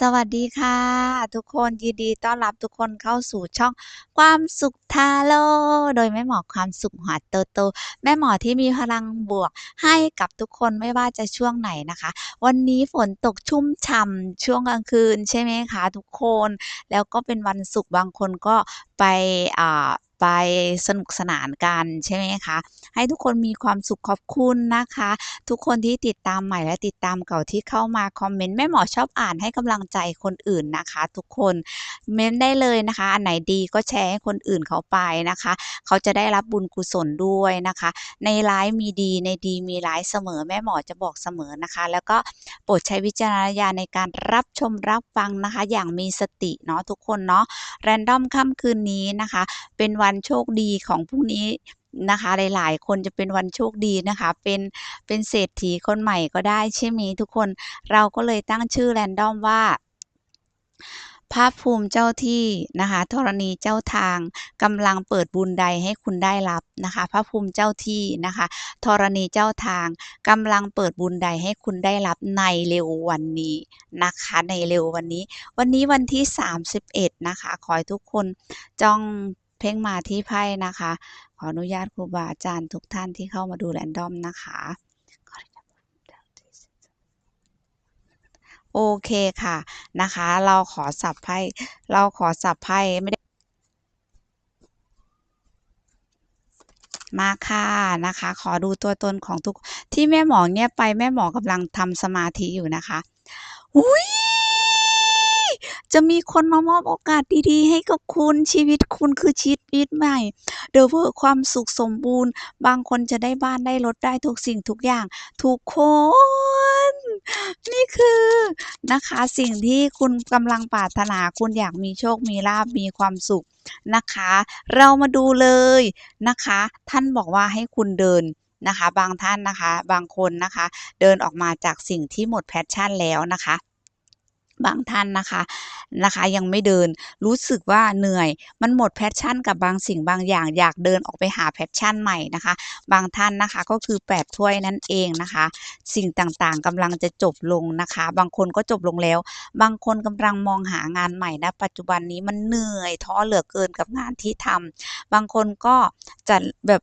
สวัสดีค่ะ ทุกคนยินดีต้อนรับทุกคนเข้าสู่ช่องความสุขทาโร่โดยแม่หมอความสุขหัวโตโตแม่หมอที่มีพลังบวกให้กับทุกคนไม่ว่าจะช่วงไหนนะคะ วันนี้ฝนตกชุ่มฉ่ำช่วงกลางคืนใช่ไหมคะทุกคน แล้วก็เป็นวันศุกร์บางคนก็ไปอ่า ไปสนุกสนานกันใช่ไหมคะ ให้ทุกคนมีความสุขขอบคุณนะคะ ทุกคนที่ติดตามใหม่และติดตามเก่าที่เข้ามาคอมเมนต์แม่หมอชอบอ่านให้กำลังใจคนอื่นนะคะ ทุกคนเม้นได้เลยนะคะ อันไหนดีก็แชร์ให้คนอื่นเขาไปนะคะ เขาจะได้รับบุญกุศลด้วยนะคะ ในร้ายมีดีในดีมีร้ายเสมอแม่หมอจะบอกเสมอนะคะ แล้วก็โปรดใช้วิจารณญาณในการรับชมรับฟังนะคะ อย่างมีสติเนาะทุกคนเนาะแรนดอมค่ำคืนนี้นะคะ เป็นวันันโชคดีของพรุ่งนี้นะคะ หลายๆ คนจะเป็นวันโชคดีนะคะ เป็นเป็นเศรษฐีคนใหม่ก็ได้ใช่ไหมทุกคนเราก็เลยตั้งชื่อแรนดอมว่าพระภูมิเจ้าที่นะคะธรณีเจ้าทางกำลังเปิดบุญใดให้คุณได้รับนะคะพระภูมิเจ้าที่นะคะธรณีเจ้าทางกำลังเปิดบุญใดให้คุณได้รับในเร็ววันนี้นะคะในเร็ววันนี้ วันนี้วันที่ 31นะคะขอให้ทุกคนจ้อง เพ่งมาที่ไพ่นะคะ ขออนุญาตครูบาอาจารย์ทุกท่านที่เข้ามาดูแรนดอมนะคะโอเคค่ะนะคะ เราขอสับไพ่เราขอสับไพ่ไม่ได้ มาค่ะนะคะ ขอดูตัวตนของทุกที่แม่หมอเงียบไปแม่หมอกำลังทำสมาธิอยู่นะคะอุ้ย จะมีคนมามอบโอกาสดีๆ ให้กับคุณชีวิตคุณคือชีวิตใหม่เดอเวอร์ความสุขสมบูรณ์ บางคนจะได้บ้านได้รถได้ทุกสิ่งทุกอย่าง ทุกคน นี่คือนะคะสิ่งที่คุณกำลังปรารถนาคุณอยากมีโชคมีลาภมีความสุขนะคะ เรามาดูเลยนะคะ ท่านบอกว่าให้คุณเดินนะคะ บางท่านนะคะ บางคนนะคะ เดินออกมาจากสิ่งที่หมดแพชชั่นแล้วนะคะ บางท่านนะคะนะคะ ยังไม่เดินรู้สึกว่าเหนื่อย มันหมดแพชชั่นกับบางสิ่งบางอย่าง อยากเดินออกไปหาแพชชั่นใหม่นะคะ บางท่านนะคะก็คือแปดถ้วยนั่นเองนะคะ สิ่งต่างๆกำลังจะจบลงนะคะ บางคนก็จบลงแล้ว บางคนกำลังมองหางานใหม่นะปัจจุบันนี้มันเหนื่อยท้อเหลือเกินกับงานที่ทำบางคนก็จะแบบ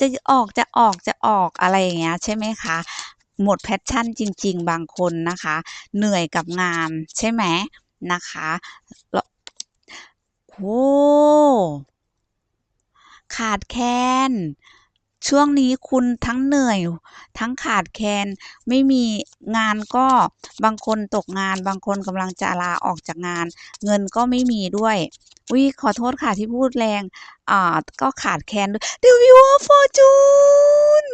จะออกจะออกจะออกอะไรอย่างเงี้ยใช่ไหมคะ หมดแพชชั่นจริง ๆ บางคนนะคะ เหนื่อยกับงานใช่ไหมนะคะแล้วโอ้ขาดแคลนช่วงนี้คุณทั้งเหนื่อย ทั้งขาดแคลนไม่มีงานก็บางคนตกงาน บางคนกำลังจะลาออกจากงาน เงินก็ไม่มีด้วยอุ๊ยขอโทษค่ะที่พูดแรง อ่า ก็ขาดแคลนด้วย The Wheel of Fortune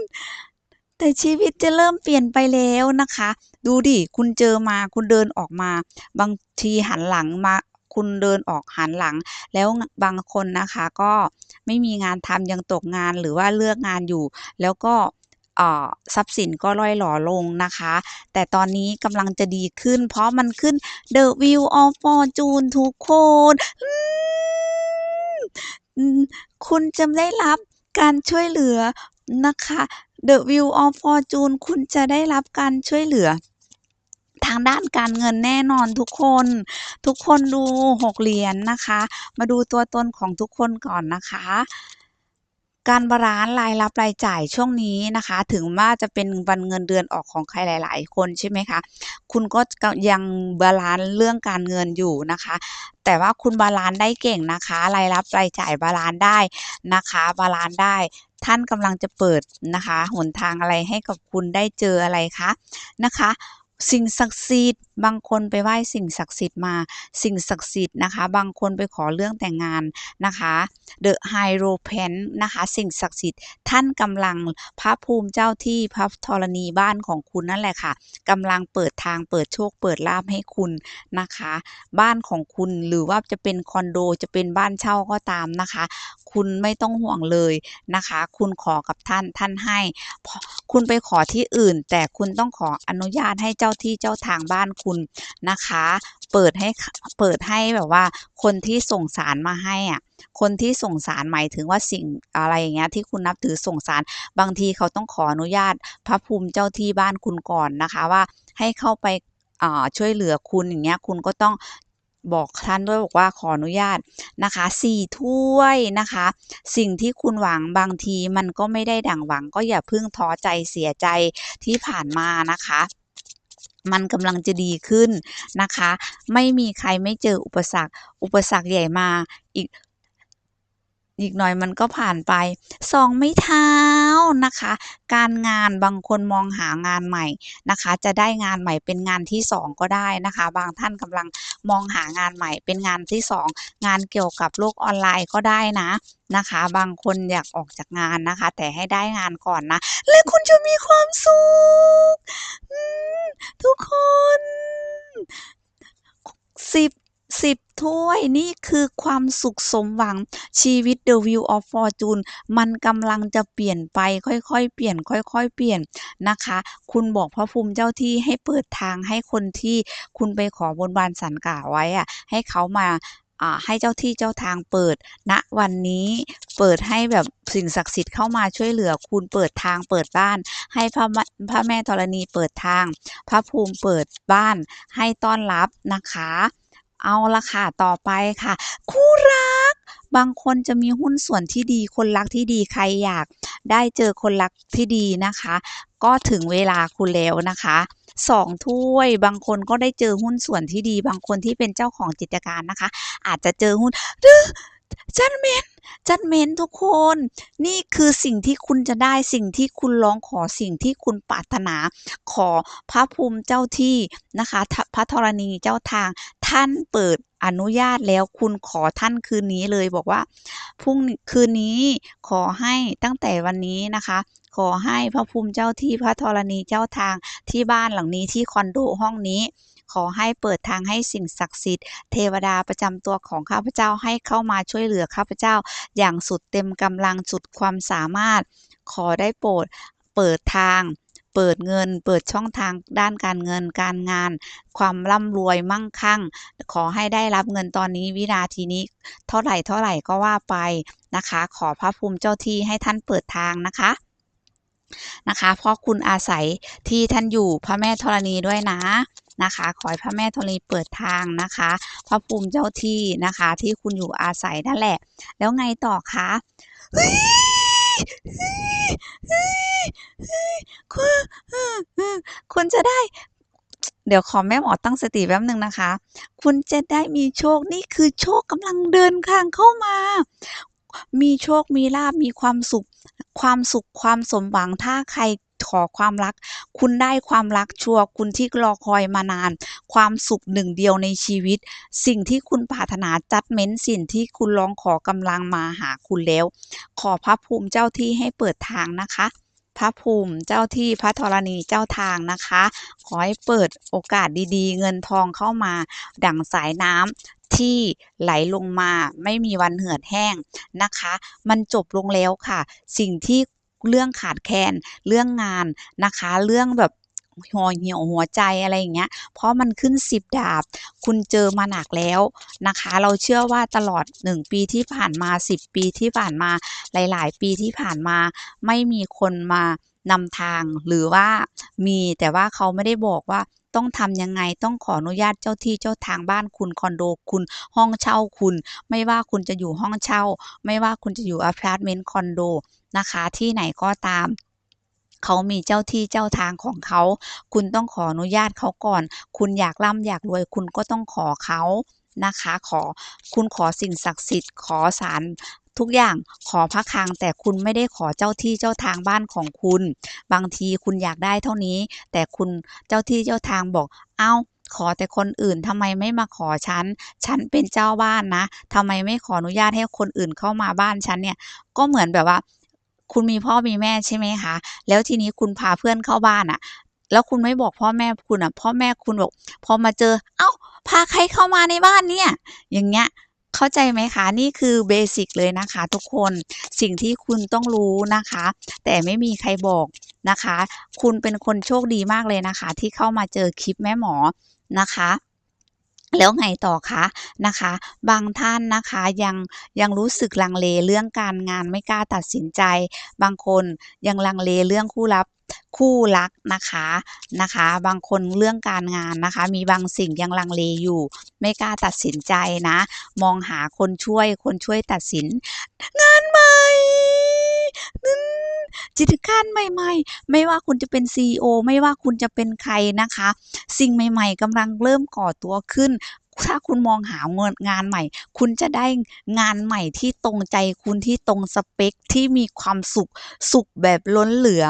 แต่ชีวิตจะเริ่มเปลี่ยนไปแล้วนะคะ ดูดิ คุณเจอมาคุณเดินออกมา บางทีหันหลังมา คุณเดินออกหันหลัง แล้วบางคนนะคะก็ไม่มีงานทำยังตกงานหรือว่าเลือกงานอยู่ แล้วก็ทรัพย์สินก็ร่อยหรอลงนะคะ แต่ตอนนี้กำลังจะดีขึ้น เพราะมันขึ้น The Wheel of Fortune ทุกคนคุณจะได้รับการช่วยเหลือนะคะ The Wheel of Fortune คุณจะได้รับการช่วยเหลือ ทางด้านการเงินแน่นอนทุกคน ทุกคนดู6เหรียญนะคะ มาดูตัวตนของทุกคนก่อนนะคะการบาลันซ์รายรับรายจ่ายช่วงนี้นะคะ ถึงว่าจะเป็นวันเงินเดือนออกของใครหลาย ๆ คนใช่ไหมคะ คุณก็ยังบาลันซ์เรื่องการเงินอยู่นะคะ แต่ว่าคุณบาลันซ์ได้เก่งนะคะ รายรับรายจ่ายบาลันซ์ได้นะคะ บาลันซ์ได้ ท่านกำลังจะเปิดนะคะหนทางอะไรให้กับคุณได้เจออะไรคะนะคะ สิ่งศักดิ์สิทธิ์บางคนไปไหว้สิ่งศักดิ์สิทธิ์มาสิ่งศักดิ์สิทธิ์นะคะ บางคนไปขอเรื่องแต่งงานนะคะ The Hierophant นะคะ สิ่งศักดิ์สิทธิ์ท่านกำลังพระภูมิเจ้าที่พระธรณีบ้านของคุณนั่นแหละค่ะกำลังเปิดทางเปิดโชคเปิดลาภให้คุณนะคะ บ้านของคุณหรือว่าจะเป็นคอนโดจะเป็นบ้านเช่าก็ตามนะคะ คุณไม่ต้องห่วงเลยนะคะ คุณขอกับท่านท่านให้ คุณไปขอที่อื่น แต่คุณต้องขออนุญาตให้เจ้าที่เจ้าทางบ้านคุณนะคะ เปิดให้เปิดให้แบบว่าคนที่ส่งสารมาให้อะคนที่ส่งสารหมายถึงว่าสิ่งอะไรอย่างเงี้ยที่คุณนับถือส่งสารบางทีเขาต้องขออนุญาตพระภูมิเจ้าที่บ้านคุณก่อนนะคะว่าให้เข้าไปช่วยเหลือคุณอย่างเงี้ยคุณก็ต้องบอกท่านด้วยบอกว่าขออนุญาตนะคะสี่ถ้วยนะคะ สิ่งที่คุณหวังบางทีมันก็ไม่ได้ดั่งหวัง ก็อย่าเพิ่งท้อใจเสียใจที่ผ่านมานะคะ มันกำลังจะดีขึ้นนะคะ ไม่มีใครไม่เจออุปสรรค อุปสรรคใหญ่มาอีกอีกหน่อยมันก็ผ่านไปสองไม้เท้านะคะ การงานบางคนมองหางานใหม่นะคะ จะได้งานใหม่เป็นงานที่สองก็ได้นะคะ บางท่านกำลังมองหางานใหม่เป็นงานที่สองงานเกี่ยวกับโลกออนไลน์ก็ได้นะนะคะ บางคนอยากออกจากงานนะคะ แต่ให้ได้งานก่อนนะ และคุณจะมีความสุขอืมทุกคนสิบ สิบถ้วยนี่คือความสุขสมหวังชีวิต The Wheel of Fortune มันกำลังจะเปลี่ยนไปค่อยๆ เปลี่ยน ค่อยๆ เปลี่ยนนะคะ คุณบอกพระภูมิเจ้าที่ให้เปิดทางให้คนที่คุณไปขอบนบานสันกล่าวไว้อะให้เขามาอ่าให้เจ้าที่เจ้าทางเปิดณวันนี้เปิดให้แบบสิ่งศักดิ์สิทธิ์เข้ามาช่วยเหลือคุณเปิดทางเปิดบ้าน ให้พระพระแม่ธรณีเปิดทาง พระภูมิเปิดบ้านให้ต้อนรับนะคะ เอาละค่ะต่อไปค่ะ คู่รัก บางคนจะมีหุ้นส่วนที่ดีคนรักที่ดีใครอยาก ได้เจอคนรักที่ดีนะคะ ก็ถึงเวลาคุณแล้วนะคะสองถ้วยบางคนก็ได้เจอหุ้นส่วนที่ดี บางคนที่เป็นเจ้าของกิจการนะคะ อาจจะเจอหุ้นหรือจัดเมนจัดเมนทุกคน นี่คือสิ่งที่คุณจะได้สิ่งที่คุณร้องขอสิ่งที่คุณปรารถนา ขอพระภูมิเจ้าที่นะคะ พระธรณีเจ้าทาง ท่านเปิดอนุญาตแล้วคุณขอท่านคืนนี้เลยบอกว่าพรุ่งคืนนี้ขอให้ตั้งแต่วันนี้นะคะ ขอให้พระภูมิเจ้าที่พระธรณีเจ้าทางที่บ้านหลังนี้ที่คอนโดห้องนี้ ขอให้เปิดทางให้สิ่งศักดิ์สิทธิ์ เทวดาประจำตัวของข้าพเจ้าให้เข้ามาช่วยเหลือข้าพเจ้า อย่างสุดเต็มกำลังสุดความสามารถ ขอได้โปรดเปิดทาง เปิดเงิน เปิดช่องทางด้านการเงินการงาน ความร่ำรวยมั่งคั่ง ขอให้ได้รับเงินตอนนี้วินาทีนี้ เท่าไหร่เท่าไหร่ก็ว่าไปนะคะ ขอพระภูมิเจ้าที่ให้ท่านเปิดทางนะคะนะคะเพราะคุณอาศัยที่ท่านอยู่พระแม่ธรณีด้วยนะนะคะ ขอให้พระแม่ธรณีเปิดทางนะคะ พระภูมิเจ้าที่นะคะ ที่คุณอยู่อาศัยนั่นแหละ แล้วไงต่อคะ คุณคุณจะได้ เดี๋ยวขอแม่หมอตั้งสติแป๊บหนึ่งนะคะ คุณจะได้มีโชคนี่คือโชคกำลังเดินทางเข้ามา มีโชคมีลาบมีความสุข ความสุขความสมหวังถ้าใคร ขอความรัก คุณได้ความรักชัวร์คุณที่รอคอยมานาน ความสุขหนึ่งเดียวในชีวิต สิ่งที่คุณปรารถนาจัดเม้นสิ่งที่คุณร้องขอกำลังมาหาคุณแล้ว ขอพระภูมิเจ้าที่ให้เปิดทางนะคะพระภูมิเจ้าที่พระธรณีเจ้าทางนะคะ ขอให้เปิดโอกาสดีๆ เงินทองเข้ามา ดั่งสายน้ำที่ไหลลงมาไม่มีวันเหือดแห้งนะคะ มันจบลงแล้วค่ะ สิ่งที่ เรื่องขาดแคลนเรื่องงานนะคะ เรื่องแบบหัวเหี่ยวหัวใจอะไรอย่างเงี้ย เพราะมันขึ้นสิบดาบ คุณเจอมาหนักแล้วนะคะ เราเชื่อว่าตลอดหนึ่งปีที่ผ่านมาสิบปีที่ผ่านมาหลาย ๆ ปีที่ผ่านมาไม่มีคนมานำทางหรือว่ามีแต่ว่าเขาไม่ได้บอกว่า ต้องทำยังไงต้องขออนุญาตเจ้าที่เจ้าทางบ้านคุณคอนโดคุณห้องเช่าคุณ ไม่ว่าคุณจะอยู่ห้องเช่า ไม่ว่าคุณจะอยู่อพาร์ตเมนต์คอนโดนะคะที่ไหนก็ตามเขามีเจ้าที่เจ้าทางของเขา คุณต้องขออนุญาตเขาก่อน คุณอยากร่ำอยากรวย คุณก็ต้องขอเขานะคะ ขอ คุณขอสิ่งศักดิ์สิทธิ์ ขอศาล ทุกอย่างขอพระคลังแต่คุณไม่ได้ขอเจ้าที่เจ้าทางบ้านของคุณ บางทีคุณอยากได้เท่านี้ แต่คุณเจ้าที่เจ้าทางบอก เอ้าขอแต่คนอื่นทำไมไม่มาขอฉัน ฉันเป็นเจ้าบ้านนะทำไมไม่ขออนุญาตให้คนอื่นเข้ามาบ้านฉันเนี่ย ก็เหมือนแบบว่า คุณมีพ่อมีแม่ใช่ไหมคะ แล้วทีนี้คุณพาเพื่อนเข้าบ้านอะแล้วคุณไม่บอกพ่อแม่คุณอะพ่อแม่คุณบอกพอมาเจอ เอ้า พาใครเข้ามาในบ้านเนี่ย อย่างเงี้ย เข้าใจไหมคะ นี่คือเบสิกเลยนะคะ ทุกคนสิ่งที่คุณต้องรู้นะคะ แต่ไม่มีใครบอกนะคะ คุณเป็นคนโชคดีมากเลยนะคะ ที่เข้ามาเจอคลิปแม่หมอนะคะแล้วไงต่อคะนะคะ บางท่านนะคะยังยังรู้สึกลังเลเรื่องการงานไม่กล้าตัดสินใจ บางคนยังลังเลเรื่องคู่รัก คู่รักนะคะนะคะ บางคนเรื่องการงานนะคะ มีบางสิ่งยังลังเลอยู่ ไม่กล้าตัดสินใจนะ มองหาคนช่วยคนช่วยตัดสิน งานใหม่อืมกิจการใหม่ๆ ไม่ว่าคุณจะเป็น CEO ไม่ว่าคุณจะเป็นใครนะคะ สิ่งใหม่ ๆกำลังเริ่มก่อตัวขึ้น ถ้าคุณมองหาเงินงานใหม่ คุณจะได้งานใหม่ที่ตรงใจคุณที่ตรงสเปคที่มีความสุขสุขแบบล้นเหลือ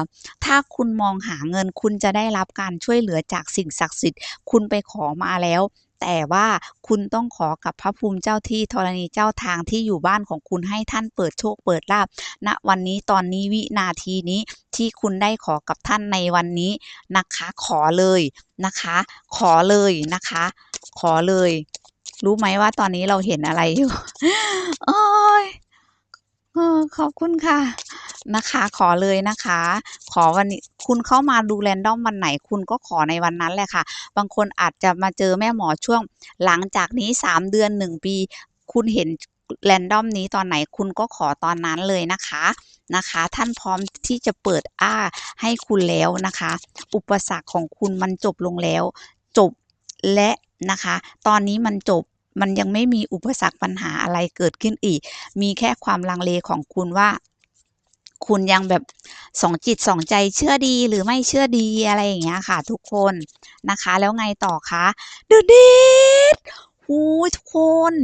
ถ้าคุณมองหาเงินคุณจะได้รับการช่วยเหลือจากสิ่งศักดิ์สิทธิ์ คุณไปขอมาแล้วแต่ว่าคุณต้องขอกับพระภูมิเจ้าที่ธรณีเจ้าทางที่อยู่บ้านของคุณให้ท่านเปิดโชคเปิดลาภณวันนี้ตอนนี้วินาทีนี้ที่คุณได้ขอกับท่านในวันนี้นะคะ ขอเลยนะคะ ขอเลยนะคะ ขอเลย รู้ไหมว่าตอนนี้เราเห็นอะไรอยู่โอ๊ยเออขอบคุณค่ะนะคะ ขอเลยนะคะ ขอวันนี้คุณเข้ามาดู random วันไหน คุณก็ขอในวันนั้นแหละค่ะ บางคนอาจจะมาเจอแม่หมอช่วง หลังจากนี้ 3 เดือน 1 ปี คุณเห็น random นี้ตอนไหนคุณก็ขอตอนนั้นเลยนะคะนะคะ ท่านพร้อมที่จะเปิดอ้าให้คุณแล้วนะคะ อุปสรรคของคุณมันจบลงแล้ว จบและนะคะ ตอนนี้มันจบมันยังไม่มีอุปสรรคปัญหาอะไรเกิดขึ้นอีก มีแค่ความลังเลของคุณว่า คุณยังแบบสองจิตสองใจเชื่อดีหรือไม่เชื่อดีอะไรอย่างเงี้ยค่ะ ทุกคนนะคะ แล้วไงต่อคะ The Date โอ้โฮทุกคน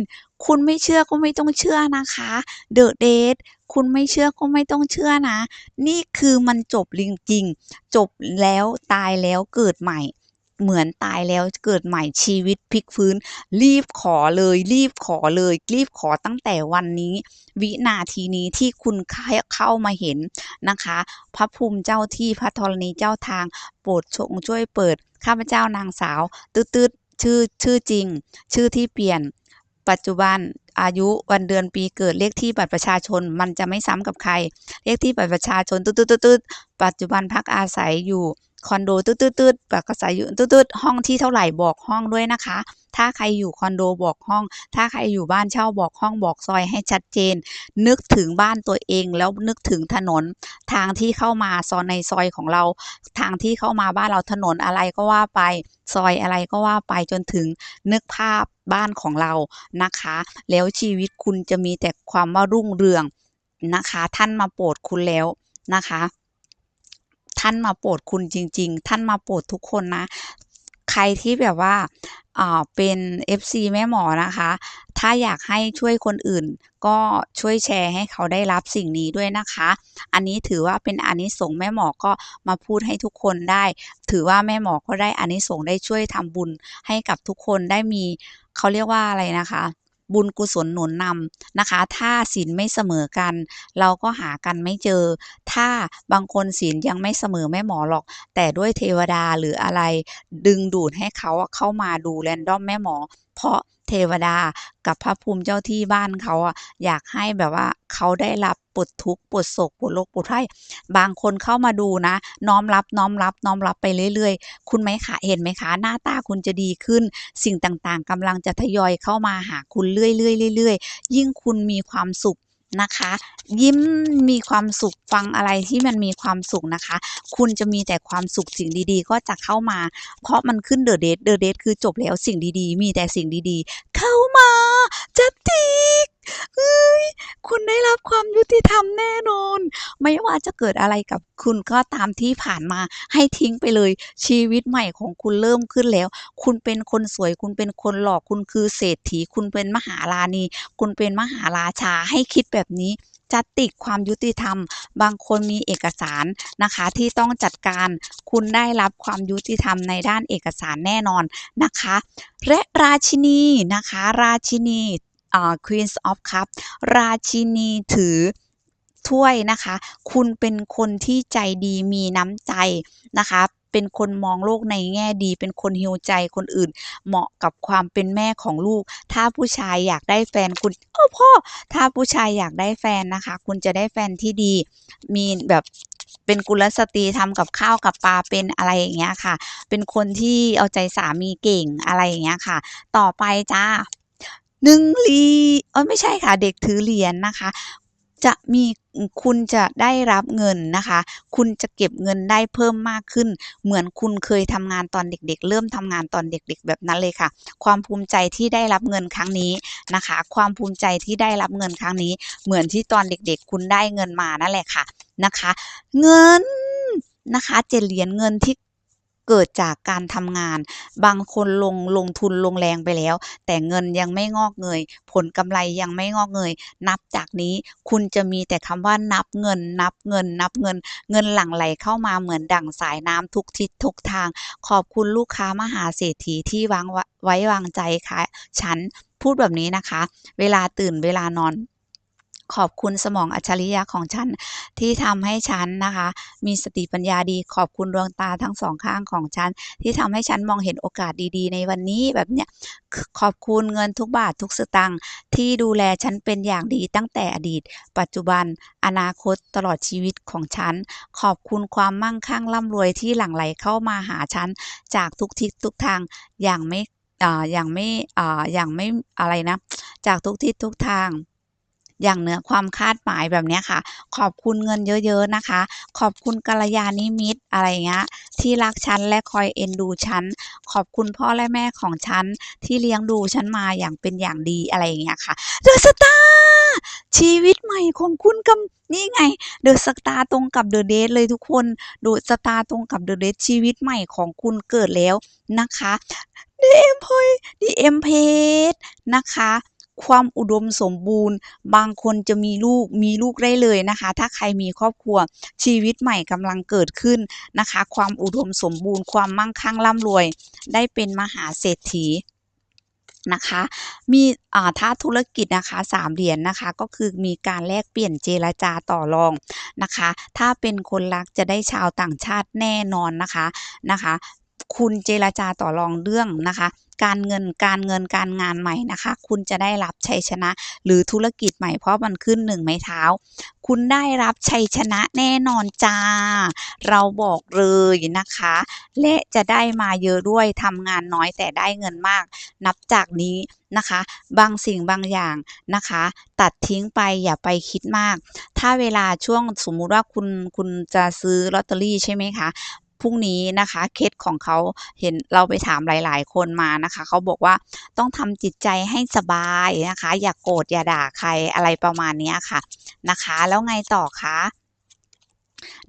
คุณไม่เชื่อก็ไม่ต้องเชื่อนะคะ The Date คุณไม่เชื่อก็ไม่ต้องเชื่อนะ นี่คือมันจบจริงๆจบแล้วตายแล้วเกิดใหม่ เหมือนตายแล้วเกิดใหม่ชีวิตพลิกฟื้น รีบขอเลย รีบขอเลย รีบขอตั้งแต่วันนี้ วินาทีนี้ที่คุณเข้ามาเห็นนะคะ พระภูมิเจ้าที่พระธรณีเจ้าทาง โปรดจงช่วยเปิด ข้าพเจ้านางสาว ตืดๆชื่อชื่อจริง ชื่อที่เปลี่ยน ปัจจุบันอายุวันเดือนปีเกิดเลขที่บัตรประชาชน มันจะไม่ซ้ำกับใคร เลขที่บัตรประชาชนตืดๆปัจจุบันพักอาศัยอยู่ คอนโดตืดๆๆพักอาศัยอยู่ตืดๆห้องที่เท่าไหร่บอกห้องด้วยนะคะ ถ้าใครอยู่คอนโดบอกห้อง ถ้าใครอยู่บ้านเช่าบอกห้องบอกซอยให้ชัดเจน นึกถึงบ้านตัวเองแล้วนึกถึงถนน ทางที่เข้ามาซอยในซอยของเรา ทางที่เข้ามาบ้านเราถนนอะไรก็ว่าไป ซอยอะไรก็ว่าไปจนถึงนึกภาพบ้านของเรานะคะ แล้วชีวิตคุณจะมีแต่ความว่ารุ่งเรืองนะคะ ท่านมาโปรดคุณแล้วนะคะ ท่านมาโปรดคุณจริง ๆ ท่านมาโปรดทุกคนนะ ใครที่แบบว่าเป็น FC แม่หมอนะคะ ถ้าอยากให้ช่วยคนอื่น ก็ช่วยแชร์ให้เขาได้รับสิ่งนี้ด้วยนะคะ อันนี้ถือว่าเป็นอานิสงส์แม่หมอก็มาพูดให้ทุกคนได้ ถือว่าแม่หมอก็ได้อานิสงส์ได้ช่วยทำบุญให้กับทุกคนได้มีเขาเรียกว่าอะไรนะคะ บุญกุศลหนุนนำนะคะ ถ้าศีลไม่เสมอกัน เราก็หากันไม่เจอ ถ้าบางคนศีลยังไม่เสมอแม่หมอหรอก แต่ด้วยเทวดาหรืออะไร ดึงดูดให้เขาเข้ามาดูแรนดอมแม่หมอ เพราะ เทวดากับพระภูมิเจ้าที่บ้านเขาอะอยากให้แบบว่าเขาได้รับปลดทุกข์ปลดโศกปลดโรคปลดไข้บางคนเข้ามาดูนะ น้อมรับน้อมรับน้อมรับไปเรื่อยๆ คุณไหมคะเห็นไหมคะ หน้าตาคุณจะดีขึ้น สิ่งต่างๆกำลังจะทยอยเข้ามาหาคุณเรื่อยๆเรื่อยๆยิ่งคุณมีความสุข นะคะ ยิ้มมีความสุขฟังอะไรที่มันมีความสุขนะคะ คุณจะมีแต่ความสุขสิ่งดีๆ ก็จะเข้ามา เพราะมันขึ้นเดอะเดทเดอะเดทคือจบแล้วสิ่งดีๆ มีแต่สิ่งดีๆ เข้ามาจะติก เฮ้ยคุณได้รับความยุติธรรมแน่นอน ไม่ว่าจะเกิดอะไรกับคุณก็ตามที่ผ่านมาให้ทิ้งไปเลย ชีวิตใหม่ของคุณเริ่มขึ้นแล้ว คุณเป็นคนสวย คุณเป็นคนหล่อคุณคือเศรษฐี คุณเป็นมหาราณี คุณเป็นมหาราชาให้คิดแบบนี้จะติกความยุติธรรม บางคนมีเอกสารนะคะที่ต้องจัดการ คุณได้รับความยุติธรรมในด้านเอกสารแน่นอนนะคะ และราชินีนะคะ ราชินี Queen of Cups ราชินีถือถ้วยนะคะ คุณเป็นคนที่ใจดีมีน้ำใจนะคะเป็นคนมองโลกในแง่ดี เป็นคน heal ใจคนอื่น เหมาะกับความเป็นแม่ของลูก ถ้าผู้ชายอยากได้แฟนคุณเออพ่อ ถ้าผู้ชายอยากได้แฟนนะคะ คุณจะได้แฟนที่ดี มีแบบเป็นกุลสตรีทำกับข้าวกับปลาเป็นอะไรอย่างเงี้ยค่ะ เป็นคนที่เอาใจสามีเก่งอะไรอย่างเงี้ยค่ะ ต่อไปจ้าะ1เหรีอ๊ยไม่ใช่ค่ะ เด็กถือเหรียญนะคะ จะมีคุณจะได้รับเงินนะคะ คุณจะเก็บเงินได้เพิ่มมากขึ้น เหมือนคุณเคยทำงานตอนเด็กๆเริ่มทำงานตอนเด็กๆ แบบนั้นเลยค่ะ ความภูมิใจที่ได้รับเงินครั้งนี้นะคะ ความภูมิใจที่ได้รับเงินครั้งนี้ เหมือนที่ตอนเด็กๆ คุณได้เงินมานั่นแหละค่ะนะคะ เงินนะคะเจ็ดเหรียญเงินที่ เกิดจากการทำงาน บางคนลงลงทุนลงแรงไปแล้ว แต่เงินยังไม่งอกเงย ผลกำไรยังไม่งอกเงย นับจากนี้คุณจะมีแต่คำว่านับเงิน นับเงิน นับเงิน เงินหลั่งไหลเข้ามาเหมือนดั่งสายน้ำทุกทิศทุกทาง ขอบคุณลูกค้ามหาเศรษฐีที่วางไว้วางใจค่ะฉันพูดแบบนี้นะคะ เวลาตื่นเวลานอน ขอบคุณสมองอัจฉริยะของฉันที่ทำให้ฉันนะคะ มีสติปัญญาดี ขอบคุณดวงตาทั้งสองข้างของฉัน ที่ทำให้ฉันมองเห็นโอกาสดีๆ ในวันนี้แบบเนี้ยขอบคุณเงินทุกบาททุกสตางค์ที่ดูแลฉันเป็นอย่างดีตั้งแต่อดีต ปัจจุบัน อนาคตตลอดชีวิตของฉัน ขอบคุณความมั่งคั่งร่ำรวยที่หลั่งไหลเข้ามาหาฉัน จากทุกทิศทุกทางอย่างไม่อ่าอย่างไม่อ่าอย่างไม่อะไรนะ จากทุกทิศทุกทาง อย่างเหนือความคาดหมายแบบนี้ค่ะ ขอบคุณเงินเยอะๆนะคะ ขอบคุณกัลยาณิมิตรอะไรเงี้ยที่รักฉันและคอยเอ็นดูฉัน ขอบคุณพ่อและแม่ของฉันที่เลี้ยงดูฉันมาอย่างเป็นอย่างดีอะไรอย่างเงี้ยค่ะเดอะสตาร์ชีวิตใหม่ของคุณกำนี่ไงเดอะสตาร์ตรงกับเดอะเดทเลยทุกคนเดอะสตาร์ตรงกับเดอะเดทชีวิตใหม่ของคุณเกิดแล้วนะคะดีเอ็มพอยดีเอ็มเพจนะคะ ความอุดมสมบูรณ์ บางคนจะมีลูกมีลูกได้เลยนะคะ ถ้าใครมีครอบครัวชีวิตใหม่กำลังเกิดขึ้นนะคะ ความอุดมสมบูรณ์ ความมั่งคั่งร่ำรวย ได้เป็นมหาเศรษฐีนะคะมีอ่าถ้าธุรกิจนะคะสามเหรียญนะคะก็คือมีการแลกเปลี่ยนเจรจาต่อรองนะคะ ถ้าเป็นคนรักจะได้ชาวต่างชาติแน่นอนนะคะนะคะ คุณเจรจาต่อรองเรื่องนะคะ การเงินการเงินการงานใหม่นะคะ คุณจะได้รับชัยชนะ หรือธุรกิจใหม่เพราะมันขึ้นหนึ่งไม้เท้า คุณได้รับชัยชนะแน่นอนจ้า เราบอกเลยนะคะ และจะได้มาเยอะด้วยทำงานน้อยแต่ได้เงินมาก นับจากนี้นะคะ บางสิ่งบางอย่างนะคะ ตัดทิ้งไปอย่าไปคิดมาก ถ้าเวลาช่วงสมมุติว่าคุณคุณจะซื้อลอตเตอรี่ใช่ไหมคะ พรุ่งนี้นะคะเคสของเขาเห็นเราไปถามหลาย ๆ คนมานะคะเขาบอกว่าต้องทำจิตใจให้สบายนะคะ อย่ากโกรธอย่าด่าใครอะไรประมาณนี้ค่ะนะคะ แล้วไงต่อคะ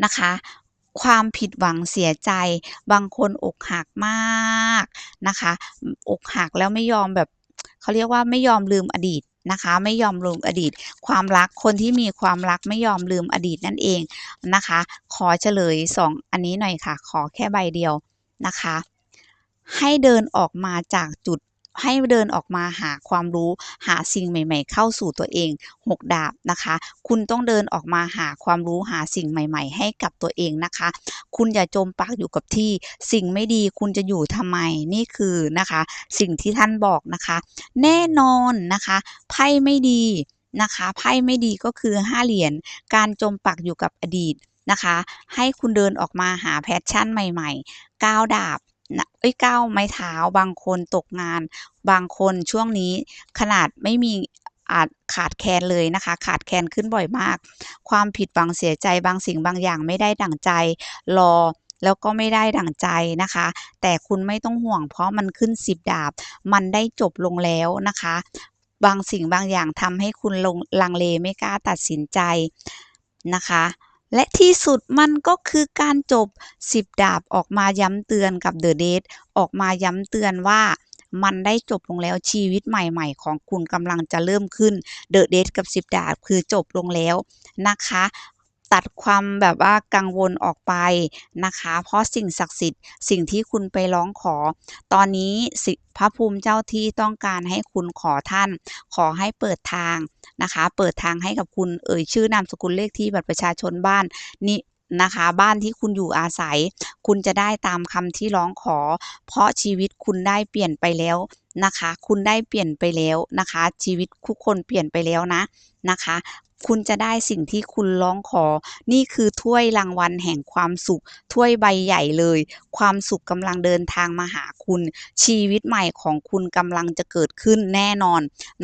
นะคะความผิดหวังเสียใจ บางคนอกหักมากนะคะ อกหักแล้วไม่ยอมแบบเขาเรียกว่าไม่ยอมลืมอดีต นะคะ ไม่ยอมลืมอดีต ความรักคนที่มีความรักไม่ยอมลืมอดีตนั่นเองนะคะ ขอเฉลยสองอันนี้หน่อยค่ะ ขอแค่ใบเดียวนะคะ ให้เดินออกมาจากจุด ให้เดินออกมาหาความรู้หาสิ่งใหม่ ๆ เข้าสู่ตัวเองหกดาบนะคะ คุณต้องเดินออกมาหาความรู้หาสิ่งใหม่ ๆ ให้กับตัวเองนะคะ คุณอย่าจมปากอยู่กับที่สิ่งไม่ดีคุณจะอยู่ทำไมนี่คือนะคะ สิ่งที่ท่านบอกนะคะ แน่นอนนะคะไพ่ไม่ดีนะคะไพ่ไม่ดีก็คือห้าเหรียญการจมปักอยู่กับอดีตนะคะ ให้คุณเดินออกมาหาแพชชั่นใหม่ๆก้าวดาบ เอ้ยก้าวไม้เท้า บางคนตกงาน บางคนช่วงนี้ขนาดไม่มีอาจขาดแคลนเลยนะคะ ขาดแคลนขึ้นบ่อยมาก ความผิดหวังเสียใจบางสิ่งบางอย่างไม่ได้ดั่งใจ รอแล้วก็ไม่ได้ดั่งใจนะคะ แต่คุณไม่ต้องห่วงเพราะมันขึ้นสิบดาบ มันได้จบลงแล้วนะคะ บางสิ่งบางอย่างทำให้คุณลงลังเลไม่กล้าตัดสินใจนะคะ และที่สุดมันก็คือการจบ 10 ดาบออกมาย้ำเตือนกับเดอะเดตออกมาย้ำเตือนว่ามันได้จบลงแล้วชีวิตใหม่ๆ ของคุณกำลังจะเริ่มขึ้นเดอะเดทกับ 10 ดาบคือจบลงแล้วนะคะ ตัดความแบบว่ากังวลออกไปนะคะ เพราะสิ่งศักดิ์สิทธิ์สิ่งที่คุณไปร้องขอ ตอนนี้สิพระภูมิเจ้าที่ต้องการให้คุณขอท่าน ขอให้เปิดทางนะคะ เปิดทางให้กับคุณเอ่ยชื่อนามสกุลเลขที่บัตรประชาชนบ้านนี่นะคะบ้านที่คุณอยู่อาศัย คุณจะได้ตามคำที่ร้องขอ เพราะชีวิตคุณได้เปลี่ยนไปแล้วนะคะ คุณได้เปลี่ยนไปแล้วนะคะ ชีวิตทุกคนเปลี่ยนไปแล้วนะนะคะ คุณจะได้สิ่งที่คุณร้องขอ นี่คือถ้วยรางวัลแห่งความสุข ถ้วยใบใหญ่เลย ความสุขกำลังเดินทางมาหาคุณ ชีวิตใหม่ของคุณกำลังจะเกิดขึ้นแน่นอน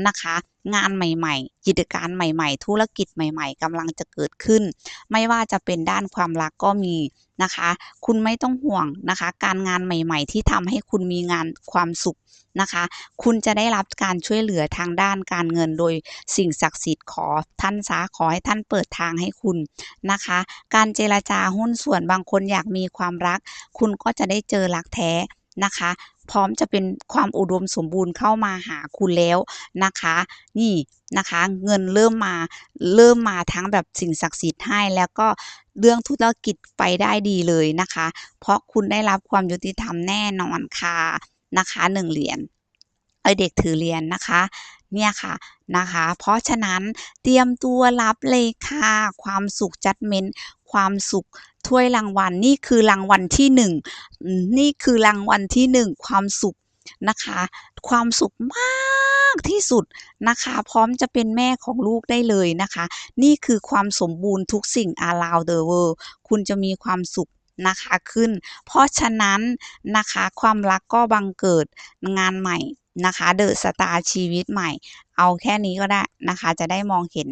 นะคะ งานใหม่ ๆ กิจการใหม่ ๆ ธุรกิจใหม่ ๆกำลังจะเกิดขึ้น ไม่ว่าจะเป็นด้านความรักก็มี นะคะ คุณไม่ต้องห่วงนะคะ การงานใหม่ ๆ ที่ทำให้คุณมีงานความสุขนะคะ คุณจะได้รับการช่วยเหลือทางด้านการเงินโดยสิ่งศักดิ์สิทธิ์ขอท่านซาขอให้ท่านเปิดทางให้คุณนะคะ การเจรจาหุ้นส่วนบางคนอยากมีความรัก คุณก็จะได้เจอรักแท้นะคะ พร้อมจะเป็นความอุดมสมบูรณ์เข้ามาหาคุณแล้วนะคะ นี่นะคะ เงินเริ่มมาเริ่มมาทั้งแบบสิ่งศักดิ์สิทธิ์ให้แล้วก็เรื่องธุรกิจไปได้ดีเลยนะคะ เพราะคุณได้รับความยุติธรรมแน่นอนค่ะนะคะ1เหรียญเอเด็กถือเหรียญนะคะเนี่ยค่ะนะคะ เพราะฉะนั้นเตรียมตัวรับเลยค่ะ ความสุขจัดเม้นความสุข ถ้วยรางวัลนี่คือรางวัลที่หนึ่งนี่คือรางวัลที่หนึ่งความสุขนะคะ ความสุขมากที่สุดนะคะ พร้อมจะเป็นแม่ของลูกได้เลยนะคะ นี่คือความสมบูรณ์ทุกสิ่ง around the world คุณจะมีความสุขนะคะขึ้น เพราะฉะนั้นนะคะความรักก็บังเกิดงานใหม่นะคะ The Star ชีวิตใหม่ เอาแค่นี้ก็ได้นะคะ จะได้มองเห็น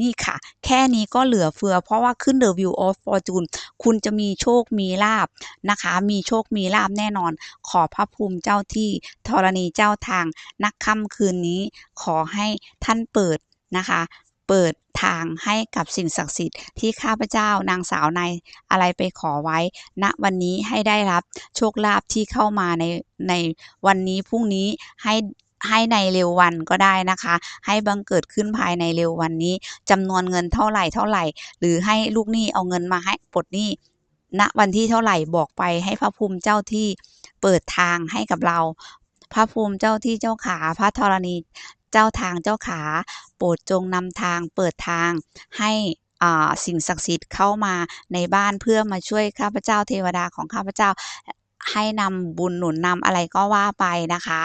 นี่ค่ะ แค่นี้ก็เหลือเฟือ เพราะว่าขึ้น The Wheel of Fortune คุณจะมีโชคมีลาภนะคะ มีโชคมีลาภแน่นอน ขอพระภูมิเจ้าที่ธรณีเจ้าทางณค่ำคืนนี้ ขอให้ท่านเปิดนะคะเปิดทางให้กับสิ่งศักดิ์สิทธิ์ที่ข้าพเจ้านางสาวนายอะไรไปขอไว้ณวันนี้ให้ได้รับโชคลาภที่เข้ามาในในวันนี้พรุ่งนี้ให้ ให้ในเร็ววันก็ได้นะคะ ให้บังเกิดขึ้นภายในเร็ววันนี้จำนวนเงินเท่าไรๆหรือให้ลูกหนี้เอาเงินมาให้ปลดหนี้ณวันที่เท่าไรบอกไปให้พระภูมิเจ้าที่เปิดทางให้กับเรา พระภูมิเจ้าที่เจ้าขาพระธรณีเจ้าทางเจ้าขา โปรดจงนำทางเปิดทางให้สิ่งศักดิ์สิทธิ์เข้ามาในบ้านเพื่อมาช่วยข้าพเจ้าเทวดาของข้าพเจ้า ให้นำบุญหนุนนำอะไรก็ว่าไปนะคะ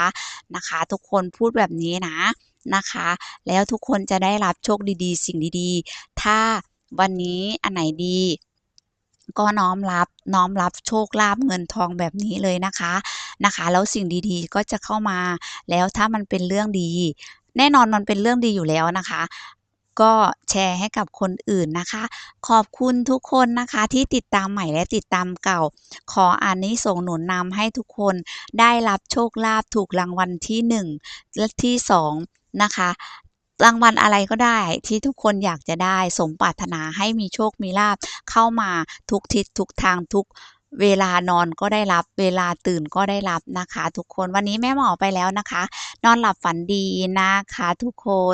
นะคะ ทุกคนพูดแบบนี้นะนะคะ แล้วทุกคนจะได้รับโชคดีๆ สิ่งดีๆ ถ้าวันนี้อันไหนดีก็น้อมรับน้อมรับโชคลาภเงินทองแบบนี้เลยนะคะนะคะ แล้วสิ่งดีๆก็จะเข้ามา แล้วถ้ามันเป็นเรื่องดี แน่นอนมันเป็นเรื่องดีอยู่แล้วนะคะ ก็แชร์ให้กับคนอื่นนะคะ ขอบคุณทุกคนนะคะที่ติดตามใหม่และติดตามเก่า ขออานิสงส์หนุนนำให้ทุกคนได้รับโชคลาภถูกรางวัลที่หนึ่งและที่สองนะคะรางวัลอะไรก็ได้ที่ทุกคนอยากจะได้สมปรารถนาให้มีโชคมีลาภเข้ามาทุกทิศทุกทางทุกเวลานอนก็ได้รับเวลาตื่นก็ได้รับนะคะ ทุกคนวันนี้แม่หมอไปแล้วนะคะ นอนหลับฝันดีนะคะ ทุกคน